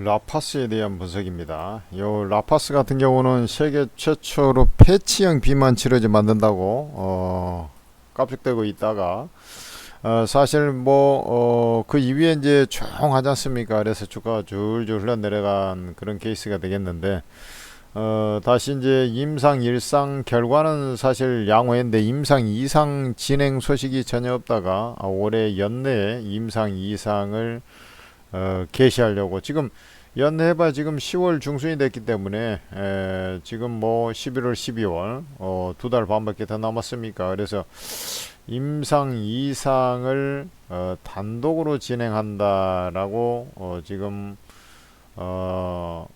라파스에 대한 분석입니다. 요 라파스 같은 경우는 세계 최초로 패치형 비만 치료제 만든다고 어, 깝죽대고 있다가 어, 사실 뭐그 이후에 이제 조용하지 않습니까? 그래서 주가가 줄줄 흘러내려간 그런 케이스가 되겠는데 어, 다시 이제 임상 일상 결과는 사실 양호했는데 임상 이상 진행 소식이 전혀 없다가 아, 올해 연내에 임상 이상을 어, 개시하려고. 지금 연내해봐. 지금 10월 중순이 됐기 때문에 에, 지금 뭐 11월 12월 어, 두 달 반밖에 더 남았습니까? 그래서 임상 이상을 어, 단독으로 진행한다라고 어, 지금 어,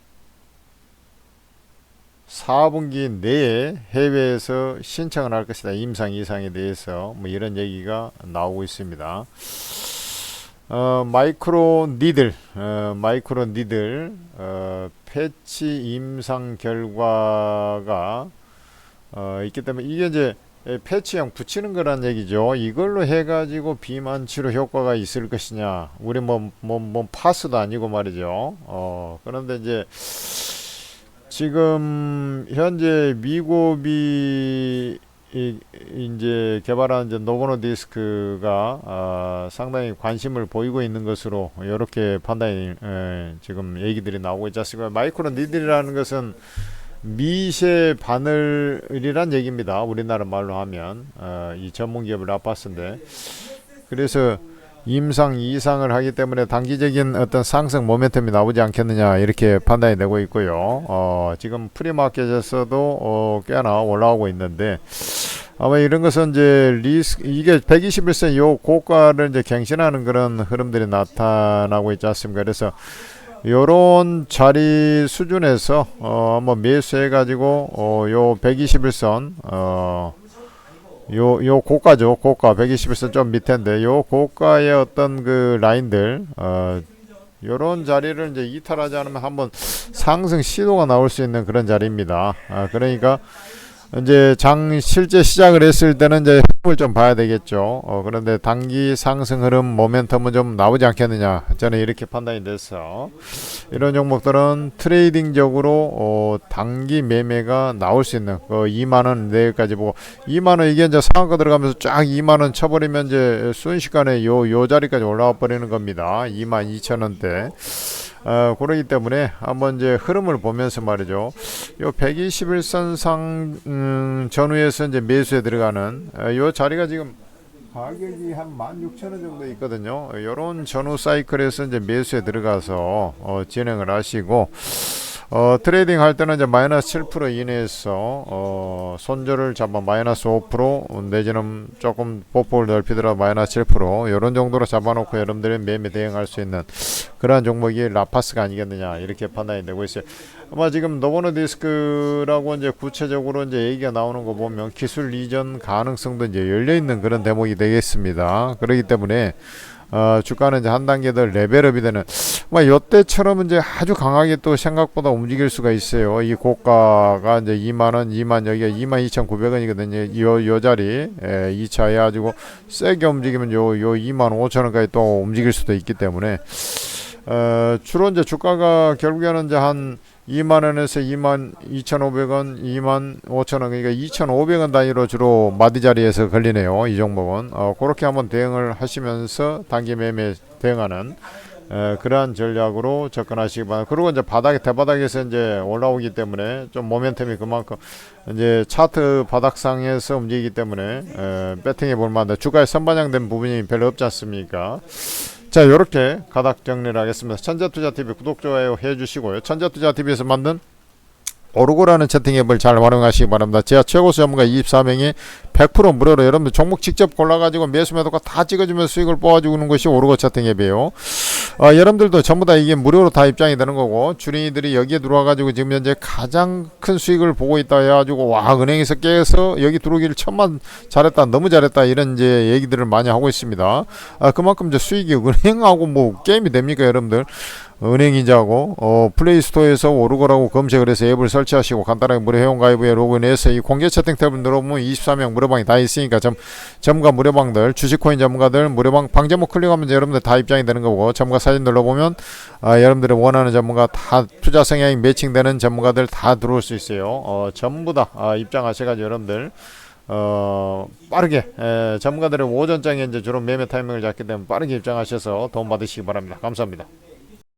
4분기 내에 해외에서 신청을 할 것이다. 임상 이상에 대해서 뭐 이런 얘기가 나오고 있습니다. 어, 마이크로 니들, 어, 마이크로 니들, 어, 패치 임상 결과가 어, 있기 때문에 이게 이제 에, 패치형 붙이는 거란 얘기죠. 이걸로 해가지고 비만 치료 효과가 있을 것이냐. 우리 뭐, 뭐, 뭐, 파스도 아니고 말이죠. 어, 그런데 이제 지금 현재 미국이 이, 이제 개발한 이제 노보노디스크가 아, 상당히 관심을 보이고 있는 것으로 이렇게 판단이 에, 지금 얘기들이 나오고 있지 않습니까? 마이크로 니들이라는 것은 미세 바늘이란 얘기입니다. 우리나라 말로 하면 어, 이 전문 기업을 라파스인데 그래서 임상 이상을 하기 때문에 단기적인 어떤 상승 모멘텀이 나오지 않겠느냐 이렇게 판단이 되고 있고요. 어, 지금 프리마켓에서도 어, 꽤나 올라오고 있는데 아마 이런 것은 이제 리스크 이게 121세 요 고가를 이제 갱신하는 그런 흐름들이 나타나고 있지 않습니까? 그래서 요런 자리 수준에서 어 한번 매수해 가지고 어요 121선 어 요, 요 고가죠. 고가 121선 좀 밑인데 요 고가의 어떤 그 라인들 어 요런 자리를 이제 이탈하지 않으면 한번 상승 시도가 나올 수 있는 그런 자리입니다. 아, 그러니까 이제 장 실제 시작을 했을 때는 이제 흐름을 좀 봐야 되겠죠. 어, 그런데 단기 상승 흐름 모멘텀은 좀 나오지 않겠느냐. 저는 이렇게 판단이 돼서 이런 종목들은 트레이딩적으로 어, 단기 매매가 나올 수 있는 그 2만 원 내일까지 보고 2만 원 이게 이제 상한가 들어가면서 쫙 2만 원 쳐버리면 이제 순식간에 요 요 자리까지 올라와 버리는 겁니다. 2만 2천 원대. 어, 그러기 때문에 한번 이제 흐름을 보면서 말이죠. 요 121선상 음, 전후에서 이제 매수에 들어가는 어, 요 자리가 지금 가격이 한 16,000원 정도 있거든요. 요런 전후 사이클에서 이제 매수에 들어가서 어, 진행을 하시고 어, 트레이딩 할 때는 이제 마이너스 7% 이내에서 어, 손절을 잡아 마이너스 5% 내지는 조금 보폭을 넓히더라도 마이너스 7% 이런 정도로 잡아놓고 여러분들이 매매 대응할 수 있는 그러한 종목이 라파스가 아니겠느냐 이렇게 판단이 되고 있어요. 아마 지금 노보노 디스크라고 이제 구체적으로 이제 얘기가 나오는 거 보면 기술 이전 가능성도 이제 열려 있는 그런 대목이 되겠습니다. 그렇기 때문에 어, 주가는 이제 한 단계 더 레벨업이 되는 뭐 요때처럼 이제 아주 강하게 또 생각보다 움직일 수가 있어요. 이 고가가 이제 2만 원, 2만 여기가 2만 2,900원이거든요. 요, 요 자리 에, 2차 해가지고 세게 움직이면 요, 요 2만 5천 원까지 또 움직일 수도 있기 때문에 어, 주로 이제 주가가 결국에는 이제 한 2만 원에서 2만 2,500원, 2만 5천 원, 그러니까 2,500원 단위로 주로 마디 자리에서 걸리네요. 이 종목은 어, 그렇게 한번 대응을 하시면서 단기 매매 대응하는 에, 그러한 전략으로 접근하시기 바랍니다. 그리고 이제 바닥에 대바닥에서 이제 올라오기 때문에 좀 모멘텀이 그만큼 이제 차트 바닥상에서 움직이기 때문에 에, 배팅해 볼 만한 주가에 선반영된 부분이 별로 없지 않습니까? 자, 이렇게 가닥 정리를 하겠습니다. 천재투자TV 구독, 좋아요 해주시고요. 천재투자TV에서 만든 오르고라는 채팅 앱을 잘 활용하시기 바랍니다. 제가 최고 수 전문가 24명이 100% 무료로 여러분들 종목 직접 골라가지고 매수 매도가 다 찍어주면 수익을 뽑아주는 것이 오르고 채팅 앱이에요. 어, 여러분들도 전부 다 이게 무료로 다 입장이 되는 거고 주린이들이 여기에 들어와가지고 지금 현재 가장 큰 수익을 보고 있다 해가지고 와 은행에서 깨서 여기 들어오기를 천만 잘했다 너무 잘했다 이런 이제 얘기들을 많이 하고 있습니다. 아, 그만큼 이제 수익이 은행하고 뭐 게임이 됩니까 여러분들? 은행인자하고 어, 플레이스토어에서 오르고라고 검색을 해서 앱을 설치하시고 간단하게 무료 회원 가입에 로그인해서 이 공개 채팅 탭을 눌러보면 24명 무료방이 다 있으니까 점, 전문가 무료방들 주식코인 전문가들 무료방 방 제목 클릭하면 여러분들 다 입장이 되는 거고 전문가 사진 눌러보면 아, 여러분들이 원하는 전문가 다 투자 성향이 매칭되는 전문가들 다 들어올 수 있어요. 어, 전부 다 아, 입장하셔가지고 여러분들 어, 빠르게 에, 전문가들의 오전장에 이제 주로 매매 타이밍을 잡기 때문에 빠르게 입장하셔서 도움 받으시기 바랍니다. 감사합니다